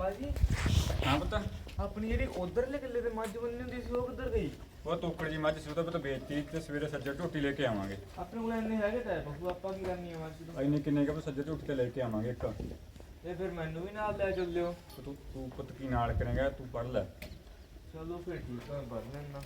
ਭਾਜੀ ਹਾਂ ਪਤਾ। ਆਪਣੀ ਜਿਹੜੀ ਉਧਰਲੇ ਕਿੱਲੇ ਤੇ ਮੱਝ ਬੰਨੀ ਹੁੰਦੀ ਸੀ ਉਹ ਕਿੱਧਰ ਗਈ? ਉਹ ਤੋਕੜ ਜੀ ਮੱਝ ਸੀ ਉਹਦਾ ਪਤਾ ਵੇਚਤੀ ਤੇ ਸਵੇਰੇ ਸੱਜਰ ਝੋਟੀ ਲੈ ਕੇ ਆਵਾਂਗੇ। ਆਪਣੇ ਕੋਲ ਇੰਨੇ ਹੈਗੇ ਤਾਂ ਬਹੂ ਆਪਾਂ ਕੀ ਕਰਨੀ ਆ ਮੱਝ ਤੋਂ? ਇੰਨੇ ਕਿੰਨੇ ਕਿ ਸੱਜਰ ਝੋਟੀ ਤੇ ਲੈ ਕੇ ਆਵਾਂਗੇ ਇੱਕ। ਇਹ ਫਿਰ ਮੈਨੂੰ ਵੀ ਨਾਲ ਲੈ ਚੱਲਿਓ। ਤੇ ਤੂੰ ਤੂੰ ਪੁੱਤ ਕੀ ਨਾਲ ਕਰੇਗਾ ਤੂੰ ਪੜ ਲੈ। ਚਲੋ ਫਿਰ ਠੀਕ ਆ ਮੈਂ ਭਰ ਲੈਣਾ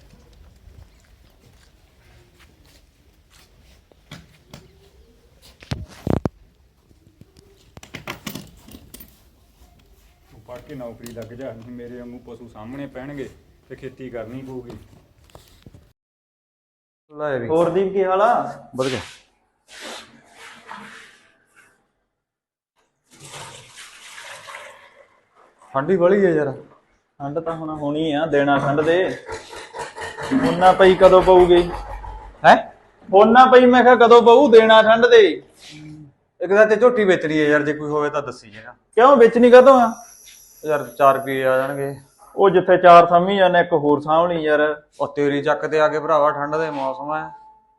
ਪੜ ਕੇ ਨੌਕਰੀ ਲੱਗ ਜਾ। ਨਹੀਂ ਮੇਰੇ ਵਾਂਗੂ ਪਸ਼ੂ ਸਾਹਮਣੇ ਪੈਣਗੇ ਤੇ ਖੇਤੀ ਕਰਨੀ ਪਊਗੀ। ਲੈ ਵੀ। ਹੋਰ ਦੀਪ ਕੀ ਹਾਲ ਆ? ਵਧੀਆ। ਠੰਡੀ ਬੜੀ ਹੈ ਯਾਰ। ਠੰਡ ਤਾਂ ਹੁਣ ਹੋਣੀ ਆ ਦੇਣਾ ਠੰਡ ਦੇ। ਉਹਨਾਂ ਪਈ ਕਦੋਂ ਪਊਗੀ? ਹੈ? ਉਹਨਾਂ ਪਈ ਮੈਂ ਕਿਹਾ ਕਦੋਂ ਪਊ ਦੇਣਾ ਠੰਡ ਦੇ। ਇੱਕ ਤਾਂ ਤੇ ਝੋਟੀ ਵੇਚਣੀ ਹੈ ਯਾਰ ਜੇ ਕੋਈ ਹੋਵੇ ਤਾਂ ਦੱਸੀ ਜੇਗਾ। ਕਿਉਂ ਵੇਚਣੀ ਕਦੋਂ ਆ? ਯਾਰ 4 ਰੁਪਏ ਆ ਜਾਣਗੇ। ਉਹ ਜਿੱਥੇ ਚਾਰ ਸਮੀ ਜਾਂਦੇ ਇੱਕ ਹੋਰ ਸਾਂਭਣੀ ਯਾਰ। ਉਹ ਤੇਰੀ ਚੱਕ ਤੇ ਆ ਕੇ ਭਰਾਵਾ ਠੰਡ ਦੇ ਮੌਸਮ ਹੈ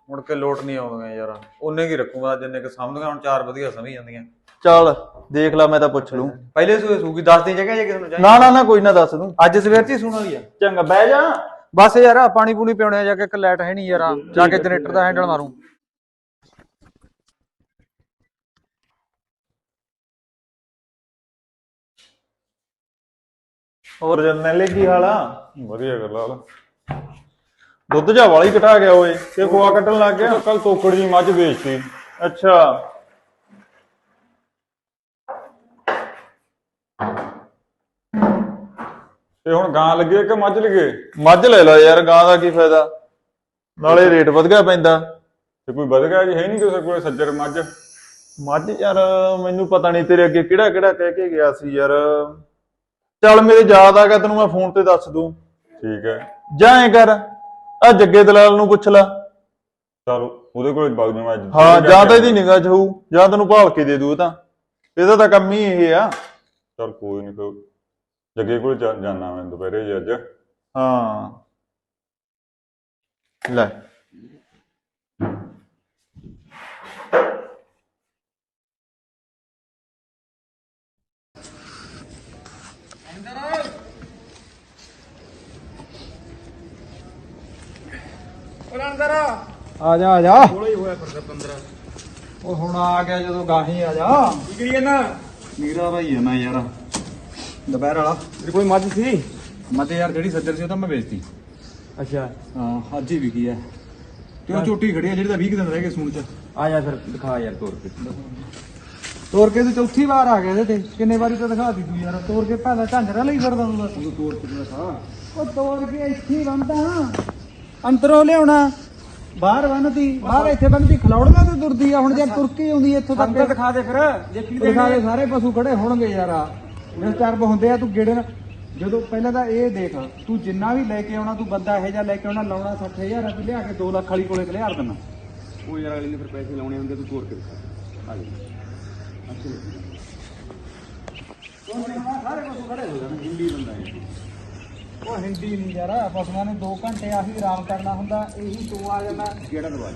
ਮੁੜ ਕੇ ਲੋਟ ਨਹੀਂ ਆਉਂਦੀਆਂ ਯਾਰ। ਉਹਨੇ ਕੀ ਰੱਖੂਗਾ ਜਿੰਨੇ ਕਿ ਸਮਝਦੀਆਂ ਹੁਣ ਚਾਰ ਵਧੀਆ ਸਮਝ ਜਾਂਦੀਆਂ। ਚੱਲ ਦੇਖ ਲੈ ਮੈਂ ਤਾਂ ਪੁੱਛ ਲੂੰ ਪਹਿਲੇ ਸੂਏ ਸੂਗੀ ਦੱਸ ਦੀ ਜਗ੍ਹਾ ਜੇ ਕਿਸੇ ਨੂੰ ਚਾਹੀਦੀ। ਨਾ ਨਾ ਨਾ ਕੋਈ ਨਾ ਦੱਸ ਦੂੰ। ਅੱਜ ਸਵੇਰ ਚ ਹੀ ਸੁਣ ਵਾਲੀ ਆ। ਚੰਗਾ ਬਹਿ ਜਾ। ਬਸ ਯਾਰ ਆਹ ਪਾਣੀ ਪੂਣੀ ਪਿਉਣੇ ਜਾ ਕੇ ਇੱਕ ਲਾਈਟ ਹੈ ਨਹੀਂ ਯਾਰ। ਆਹ ਜਾ ਕੇ ਜਨਰੇਟਰ ਦਾ ਹੈਂਡਲ ਮਾਰੂ। ਹੋਰ ਜਰਨੈਲੇ ਕੀ ਹਾਲ ਆ? ਵਧੀਆ ਕਰ ਲਾ ਦੁੱਧ ਜਾ ਵਾਲੀ ਘਟਾ ਗਿਆ ਓਏ ਤੇ ਖੋਆ ਕੱਟਣ ਲੱਗ ਗਿਆ? ਕੱਲ ਤੋਕੜ ਜੀ ਮੱਝ ਵੇਚਤੀ। ਅੱਛਾ। ਤੇ ਹੁਣ ਗਾਂ ਲੱਗੇ ਕਿ ਮੱਝ ਲੱਗੇ? ਮੱਝ ਲੈ ਲੈ ਯਾਰ ਗਾਂ ਦਾ ਕੀ ਫਾਇਦਾ? ਨਾਲੇ ਰੇਟ ਵਧ ਗਿਆ ਪੈਂਦਾ। ਤੇ ਕੋਈ ਵਧ ਗਿਆ ਜੀ ਹੈ ਨਹੀਂ ਕਿਸੇ ਕੋਲ ਸੱਜਰ ਮੱਝ? ਮੱਝ ਯਾਰ ਮੈਨੂੰ ਪਤਾ ਨਹੀਂ ਤੇਰੇ ਅੱਗੇ ਕਿਹੜਾ ਕਿਹੜਾ ਕਹਿ ਕੇ ਗਿਆ ਸੀ ਯਾਰ। ਚੱਲ ਮੇਰੇ ਯਾਦ ਆ ਗਿਆ ਤੈਨੂੰ ਮੈਂ ਫੋਨ ਤੇ ਦੱਸ ਦੂੰ। ਠੀਕ ਹੈ। ਜਾਂ ਐ ਕਰ ਆ ਜੱਗੇ ਦਲਾਲ ਨੂੰ ਪੁੱਛ ਲੈ। ਚਲ ਉਹਦੇ ਕੋਲ ਵਗ ਜਾਵਾਂ ਅੱਜ। ਹਾਂ ਜਾਂ ਤਾਂ ਇਹਦੀ ਨਿਗਾਹ ਚ ਹੋਊ ਜਾਂ ਤੈਨੂੰ ਭਾਲ ਕੇ ਦੇ ਦੂ ਇਹ ਤਾਂ। ਇਹਦਾ ਤਾਂ ਕੰਮ ਹੀ ਇਹ ਆ। ਚਲ ਕੋਈ ਨਹੀਂ ਫਿਰ। ਜੱਗੇ ਕੋਲ ਜਾ- ਜਾਣਾ ਮੈਂ ਦੁਪਹਿਰੇ ਜੀ ਅੱਜ। ਹਾਂ। ਲੈ। ਆ ਜਾ ਆ ਜਾ। ਥੋੜਾ ਹੀ ਹੋਇਆ ਫਿਰ 15 ਉਹ ਹੁਣ ਆ ਗਿਆ ਜਦੋਂ ਗਾਹੀ ਆ ਜਾ। ਕੀ ਕਰੀ ਜਾਂਦਾ ਨੀਰਾ ਭਾਈ ਆ ਮੈਂ ਯਾਰ। ਦੁਪਹਿਰ ਵਾਲਾ। ਤੇਰੀ ਕੋਈ ਮੱਝ ਸੀ? ਮੈਂ ਤੇ ਯਾਰ ਜਿਹੜੀ ਸੱਜਰ ਸੀ ਉਹ ਤਾਂ ਮੈਂ ਵੇਚਤੀ। ਅੱਛਾ। ਹਾਂ ਅੱਜ ਹੀ ਵਿਕੀ ਹੈ ਤੇ ਉਹ ਝੋਟੀ ਖੜੀ ਹੈ ਜਿਹੜੀ ਤਾਂ 20 ਦਿਨ ਰਹਿ ਗਏ ਸੂਣ ਚ। ਆ ਜਾ ਫਿਰ ਦਿਖਾ ਯਾਰ ਤੋਰ ਕੇ। ਤੋਰ ਕੇ ਤੂੰ ਚੌਥੀ ਵਾਰ ਆ ਗਿਆ ਇਹਦੇ ਤੇ। ਕਿੰਨੇ ਵਾਰੀ ਤਾਂ ਦਿਖਾ ਦਿੱਤੀ ਯਾਰ ਤੋਰ ਕੇ ਪਹਿਲਾਂ ਝਾਂਜਰਾ ਲਈ ਫਿਰਦਾ ਹੁੰਦਾ ਤੂੰ ਤੋਰ ਕੇ ਦਿਖਾ ਉਹ ਤੋਰ ਕੇ ਇੱਥੇ ਬੰਦਾ ਅੰਦਰੋਂ ਲਿਆਉਣਾ। ਬਾਹਰ ਬੰਨਦੀ ਬਾਹਰ ਇੱਥੇ ਬੰਨਦੀ ਖਲੌੜੀਆਂ ਤੇ ਤੁਰਦੀ ਆ। ਹੁਣ ਜੇ ਤੁਰਕੀ ਆਉਂਦੀ ਇੱਥੋਂ ਤੱਕ। ਦਿਖਾ ਦੇ ਫਿਰ ਦੇਖੀ ਦਿਖਾ ਦੇ ਸਾਰੇ ਪਸ਼ੂ ਖੜੇ ਹੋਣਗੇ ਯਾਰ ਆ। ਡਿਸਟਰਬ ਹੁੰਦੇ ਆ ਤੂੰ ਗੇੜੇ ਨਾਲ ਜਦੋਂ ਪਹਿਲਾਂ ਤਾਂ ਇਹ ਦੇਖ ਤੂੰ ਜਿੰਨਾ ਵੀ ਲੈ ਕੇ ਆਉਣਾ ਤੂੰ ਬੰਦਾ ਇਹੋ ਜਿਹਾ ਲੈ ਕੇ ਆਉਣਾ ਲਾਉਣਾ 60000 ਰੁਪਏ ਲਿਆ ਕੇ 2 ਲੱਖ ਵਾਲੀ ਕੋਲੇ ਲਿਆ ਦੇਣਾ ਉਹ ਯਾਰ ਅਗਲੇ ਨੇ ਫਿਰ ਪੈਸੇ ਲਾਉਣੇ ਹੁੰਦੇ ਤੂੰ ਤੋਰ ਕੇ ਦਿਖਾ। ਆ ਸਾਰੇ ਪਸ਼ੂ ਖੜੇ ਹੋ ਜਾਣ ਹਿੰਦੀ ਬੰਦਾ ਉਹ ਹਿੰਦੀ ਨਹੀਂ ਯਾਰ ਪਸ਼ੂਆਂ ਨੇ 2 ਘੰਟੇ ਆਹੀ ਆਰਾਮ ਕਰਨਾ ਹੁੰਦਾ ਇਹੀ ਤੂੰ ਆ ਜਾਂਦਾ ਕਿਹੜਾ ਦਵਾ?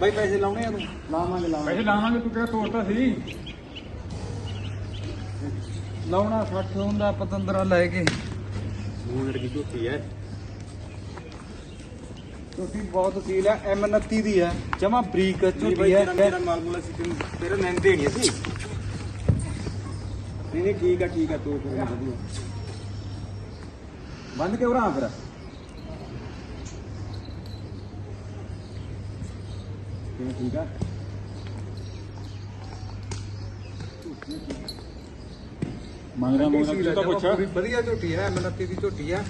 ਬਾਈ ਪੈਸੇ ਲਾਉਣੇ ਆ ਤੂੰ? ਲਾਵਾਂਗੇ ਪੈਸੇ ਲਾਵਾਂਗੇ ਤੂੰ ਕਿਹੜਾ ਤੋਰਤਾ ਸੀ? ਲਾਉਣਾ 60 ਹੁੰਦਾ ਪਤੰਦਰਾ ਲੈ ਕੇ। ਮੂੰਹ ਲੜਕੀ ਝੋਟੀ ਹੈ। ਤੁਸੀਂ ਬਹੁਤ ਸੀਲ ਹੈ M29 ਦੀ ਹੈ ਜਮਾ ਬਰੀਕ ਝੋਟੀ ਹੈ ਮੇਰਾ ਮਾਲ ਮੂਲਾ ਸੀ ਤੈਨੂੰ ਤੇਰੇ ਨੈਣ ਦੇਣੀ ਸੀ ਨਹੀਂ ਨਹੀਂ ਠੀਕ ਹੈ ਠੀਕ ਹੈ ਤੂੰ ਕੋਈ ਵਧੀਆ। ਬੰਦ ਕੇ ਉਰਾਂ ਫਿਰ? ਕਿਵੇਂ ਠੀਕ ਆ? ਮੰਗਦਾ ਮੰਗਦਾ ਤੂੰ ਤਾਂ ਪੁੱਛ ਵਧੀਆ ਝੋਟੀ ਹੈ M29 ਦੀ ਝੋਟੀ ਹੈ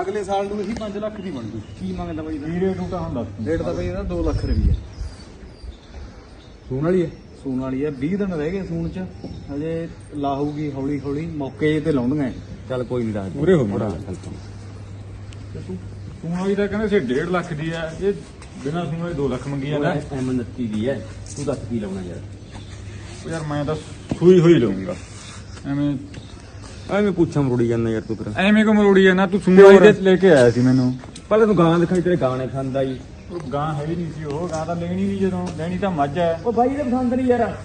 ਅਗਲੇ ਸਾਲ ਨੂੰ ਇਹੀ 5 ਲੱਖ ਦੀ ਬਣ ਗਈ ਕੀ ਮੰਗਦਾ ਬਾਈ ਵੀਰੇ ਤੂੰ ਤਾਂ ਹੁਣ ਦੱਸ ਰੇਟ ਤਾਂ ਬਾਈ ਇਹਦਾ 2 ਲੱਖ ਰੁਪਈਆ ਸੂਣ ਵਾਲੀ ਹੈ? ਸੂਣ ਵਾਲੀ ਹੈ। 20 ਦਿਨ ਰਹਿ ਗਏ ਸੂਣ ਚ। ਹਜੇ ਲਾਹੂਗੀ ਹੌਲੀ ਹੌਲੀ। ਮੌਕੇ ਤੇ ਲਾਉਂਦੀਆਂ ਇਹ। ਚੱਲ ਕੋਈ ਨਹੀਂ ਦੱਸ ਪੂਰੇ ਹੋ ਮੜਾ ਤੂੰ ਵਾਲੀ ਤਾਂ ਕਹਿੰਦੇ ਸੀ 1.5 ਲੱਖ ਦੀ ਹੈ ਇਹ ਬਿਨਾਂ ਸੁਣੇ 2 ਲੱਖ ਮੰਗੀ ਜਾਂਦਾ। M29 ਦੀ ਹੈ ਤੂੰ ਦੱਸ ਕੀ ਲਾਉਣਾ ਯਾਰ? ਉਹ ਯਾਰ ਮੈਂ ਤਾਂ ਸੂਈ ਹੋਈ ਲਊਂਗਾ ਐਵੇਂ ਐਵੇਂ ਪੁੱਛਾਂ ਮਰੋੜੀ ਜਾਂਦਾ ਯਾਰ ਤੂੰ ਫਿਰ ਐਵੇਂ ਕੋ ਮਰੋੜੀ ਹੈ ਨਾ ਤੂੰ ਸੁਣਵਾਈ ਦੇ ਲੈ ਕੇ ਆਇਆ ਸੀ ਮੈਨੂੰ। ਪਹਿਲਾਂ ਤੂੰ ਗਾਂ ਦਿਖਾਈ ਤੇਰੇ ਗਾਣੇ ਖਾਂਦਾ ਜੀ ਉਹ ਗਾਂ ਹੈ ਹੀ ਨਹੀਂ ਸੀ ਉਹ ਗਾਂ ਤਾਂ ਲੈਣੀ ਨਹੀਂ ਜਦੋਂ ਲੈਣੀ ਤਾਂ ਮੱਝ ਹੈ। ਉਹ ਬਾਈ ਦੇ ਪਸੰਦ ਨਹੀਂ ਯਾਰ।